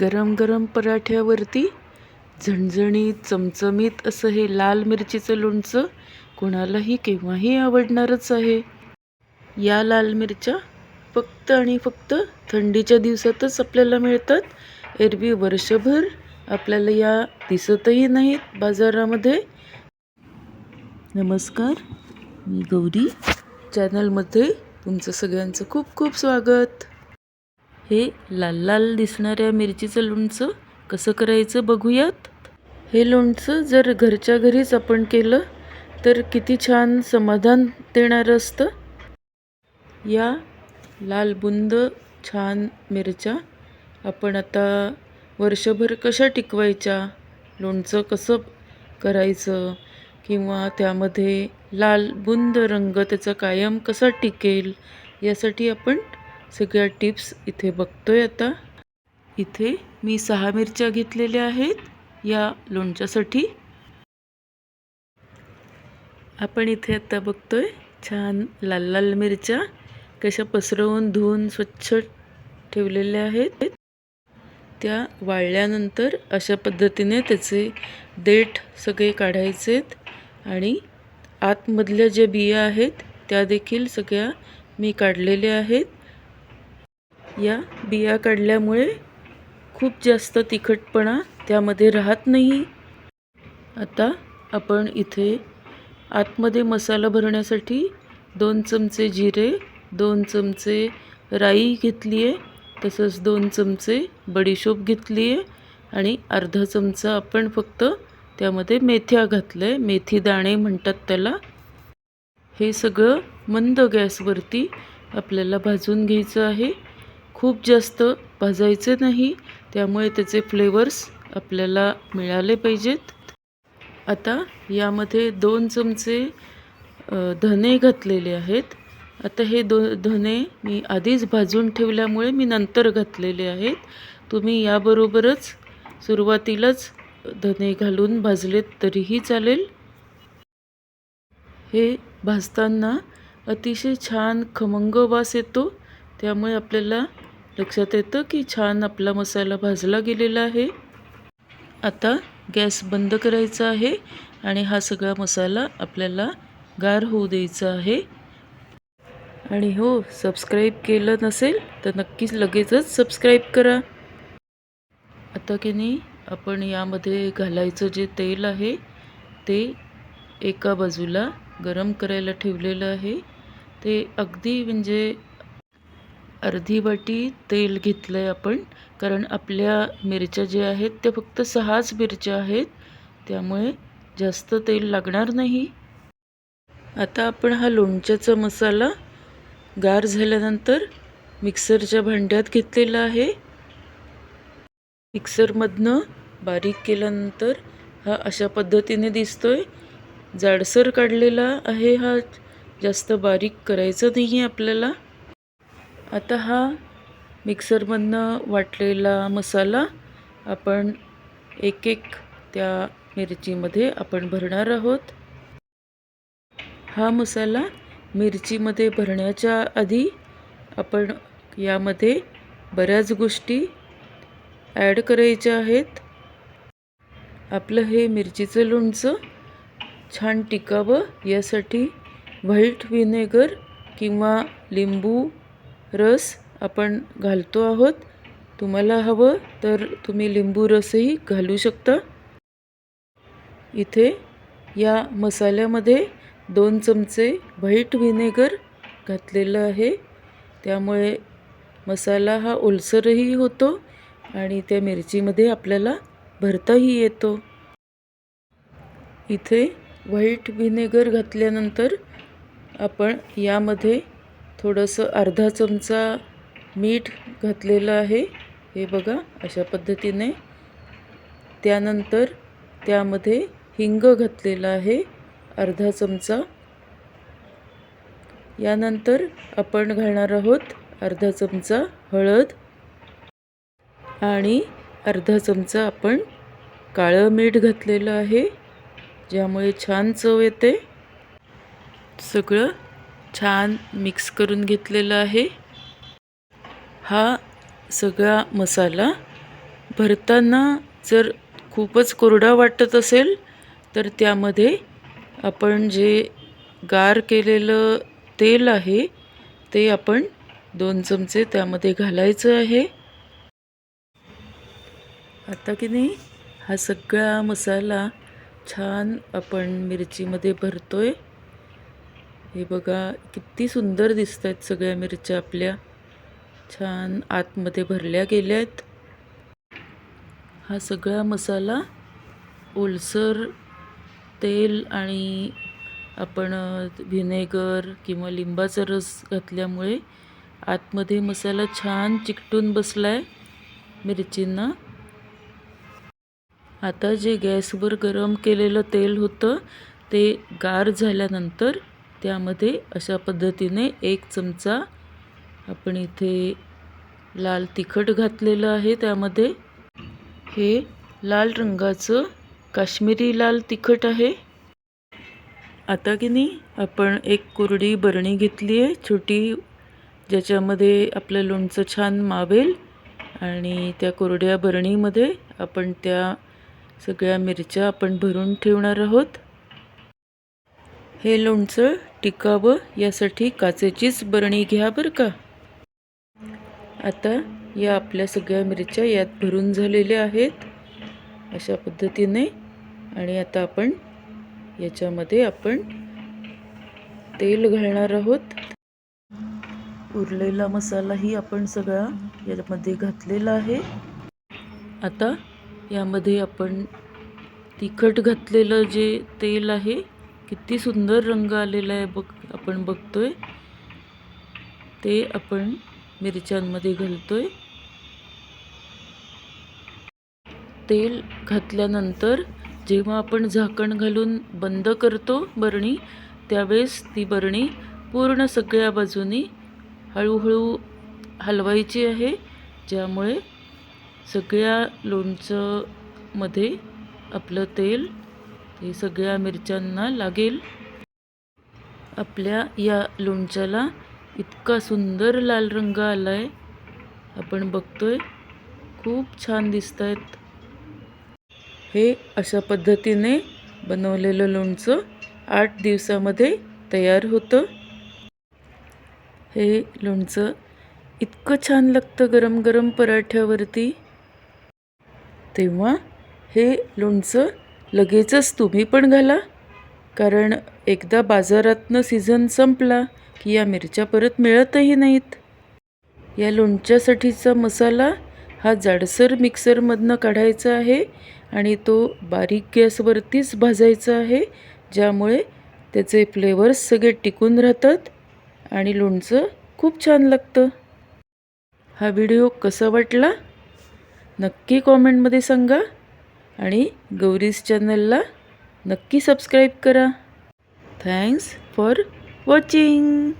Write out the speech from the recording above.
गरम गरम पराठ्यावरती झणझणीत चमचमीत असं हे लाल मिरचीचं लोणचं कोणालाही केव्हाही आवडणारच आहे. या लाल मिरच्या फक्त आणि फक्त थंडीच्या दिवसातच आपल्याला मिळतात. एरवी वर्षभर आपल्याला या दिसतही नाहीत बाजारामध्ये. नमस्कार मी गौरी. चॅनलमध्ये तुमचं सगळ्यांचं खूप खूप स्वागत. हे लाल लाल दिसणाऱ्या मिरचीचं लोणचं कसं करायचं बघूयात? हे लोणचं जर घरच्या घरीच आपण केलं तर किती छान समाधान देणारं असतं. या लाल बुंद छान मिरच्या आपण आता वर्षभर कशा टिकवायच्या लोणचं कसं करायचं किंवा त्यामध्ये लाल बुंद रंग त्याचा कायम कसा टिकेल यासाठी आपण सगळ्या टिप्स इथे बघतोय आता. इथे मी सहा मिरच्या घेतलेल्या आहेत या लोणच्यासाठी. आपण इथे आता बघतोय छान लाल लाल मिरच्या कशा पसरवून धुवून स्वच्छ ठेवलेल्या आहेत. त्या वाळल्यानंतर अशा पद्धतीने त्याचे देठ सगळे काढायचेत आणि आतमधल्या ज्या बिया आहेत त्या देखील सगळ्या मी काढलेल्या आहेत. या बिया काढल्यामुळे खूप जास्त तिखटपणा त्यामध्ये राहत नाही. आता आपण इथे आतमध्ये मसाला भरण्यासाठी दोन चमचे जिरे दोन चमचे राई घेतली आहे तसंच दोन चमचे बडीशोप घेतली आहे आणि अर्धा चमचा आपण फक्त त्यामध्ये मेथ्या घातल्या. मेथी दाणे म्हणतात त्याला. हे सगळं मंद गॅसवरती आपल्याला भाजून घ्यायचं आहे. खूप जास्त भाजायचे नाही त्यामुळे त्याचे फ्लेवर्स आपल्याला मिळाले पाहिजेत. आता यामध्ये दोन चमचे धने घातलेले आहेत. आता हे दो धने मी आधीच भाजून ठेवल्यामुळे मी नंतर घातलेले आहेत. तुम्ही याबरोबरच सुरुवातीलाच धने घालून भाजलेत तरीही चालेल. हे भाजताना अतिशय छान खमंग वास येतो त्यामुळे आपल्याला लक्षात येतं की छान आपला मसाला भाजला गेलेला आहे. आता गॅस बंद करायचा आहे आणि हा सगळा मसाला आपल्याला गार होऊ द्यायचा आहे. आणि हो सबस्क्राईब केलं नसेल तर नक्कीच लगेचच सबस्क्राईब करा. आता की नाही आपण यामध्ये घालायचं जे तेल आहे ते एका बाजूला गरम करायला ठेवलेलं आहे. ते अगदी म्हणजे अर्धी वाटी तेल घेतलं आहे आपण कारण आपल्या मिरच्या ज्या आहेत त्या फक्त सहाच मिरच्या आहेत. त्यामुळे जास्त तेल लागणार नाही. आता आपण हा लोणच्याचा मसाला गार झाल्यानंतर मिक्सरच्या भांड्यात घेतलेला आहे. मिक्सरमधनं बारीक केल्यानंतर हा अशा पद्धतीने दिसतोय. जाडसर काढलेला आहे हा जास्त बारीक करायचं नाही आहे आपल्याला. आता हा मिक्सरमधनं वाटलेला मसाला आपण एक एक त्या मिरचीमध्ये आपण भरणार आहोत. हा मसाला मिरचीमध्ये भरण्याच्या आधी आपण यामध्ये बऱ्याच गोष्टी ॲड करायच्या आहेत. आपलं हे मिरचीचं लोणचं छान टिकावं यासाठी व्हाईट व्हिनेगर किंवा लिंबू रस आपण घालतो आहोत. तुम्हाला हवं तर तुम्ही लिंबू रसही घालू शकता. इथे या मसाल्यामध्ये दोन चमचे व्हाईट व्हिनेगर घातलेलं आहे. त्यामुळे मसाला हा ओलसरही होतो आणि त्या मिरचीमध्ये आपल्याला भरताही येतो. इथे व्हाईट व्हिनेगर घातल्यानंतर आपण यामध्ये थोडंसं अर्धा चमचा मीठ घातलेलं आहे. हे बघा अशा पद्धतीने. त्यानंतर त्यामध्ये हिंग घातलेलं आहे अर्धा चमचा. यानंतर आपण घालणार आहोत अर्धा चमचा हळद आणि अर्धा चमचा आपण काळं मीठ घातलेलं आहे ज्यामुळे छान चव येते. सगळं छान मिक्स करून घेतलेलं आहे. हा सगळा मसाला भरताना जर खूपच कोरडा वाटत असेल तर त्यामध्ये आपण जे गार केलेलं तेल आहे ते आपण दोन चमचे त्यामध्ये घालायचं आहे. आता की नाही हा सगळा मसाला छान आपण मिरचीमध्ये भरतो आहे हे बघा किती सुंदर दिसत आहेत सगळ्या मिरच्या आपल्या. छान आतमध्ये भरल्या गेल्या आहेत हा सगळा मसाला ओलसर तेल आणि आपण व्हिनेगर किंवा लिंबाचा रस घातल्यामुळे आतमध्ये मसाला छान चिकटून बसला आहे मिरचींना. आता जे गॅसवर गरम केलेलं तेल होतं ते गार झाल्यानंतर त्यामध्ये अशा पद्धतीने एक चमचा आपण इथे लाल तिखट घातलेलं आहे त्यामध्ये. हे लाल रंगाचं काश्मीरी लाल तिखट आहे. आता की नाही आपण एक कोरडी बरणी घेतली आहे छोटी ज्याच्यामध्ये आपलं लोणचं छान मावेल आणि त्या कोरड्या बरणीमध्ये आपण त्या सगळ्या मिरच्या आपण भरून ठेवणार आहोत. हे लोणचं टिकावं यासाठी काचेचीच बरणी घ्या बरं का. आता या आपल्या सगळ्या मिरच्या यात भरून झालेल्या आहेत. अशा पद्धतीने आणि आता आपण याच्यामध्ये आपण तेल घालणार आहोत. उरलेला मसालाही आपण सगळा यामध्ये घातलेला आहे. आता यामध्ये आपण तिखट घातलेलं जे तेल आहे किती सुंदर रंग आलेला आहे बघ आपण बघतोय. ते आपण मिरच्यांमध्ये घालतोय. तेल घातल्यानंतर जेव्हा आपण झाकण घालून बंद करतो बरणी त्यावेळेस ती बरणी पूर्ण सगळ्या बाजूनी हळूहळू हलवायची आहे ज्यामुळे सगळ्या लोणचं मध्ये आपलं तेल हे सगळ्या मिरच्यांना लागेल. आपल्या या लोणच्याला इतका सुंदर लाल रंग आला आहे आपण बघतोय खूप छान दिसत आहेत हे अशा पद्धतीने बनवलेलं लोणचं आठ दिवसामध्ये तयार होतं. हे लोणचं इतकं छान लागतं गरम गरम पराठ्यावरती. तेव्हा हे लोणचं लगेचच तुम्ही पण घाला. कारण एकदा बाजारातनं सीझन संपला की या मिरच्या परत मिळतही नाहीत. या लोणच्यासाठीचा मसाला हा जाडसर मिक्सरमधनं काढायचा आहे आणि तो बारीक गॅसवरतीच भाजायचा आहे ज्यामुळे त्याचे फ्लेवर्स सगळे टिकून राहतात आणि लोणचं खूप छान लागतं. हा व्हिडिओ कसा वाटला? नक्की कॉमेंटमध्ये सांगा. आणि गौरीज चॅनलला नक्की सबस्क्राईब करा. Thanks for watching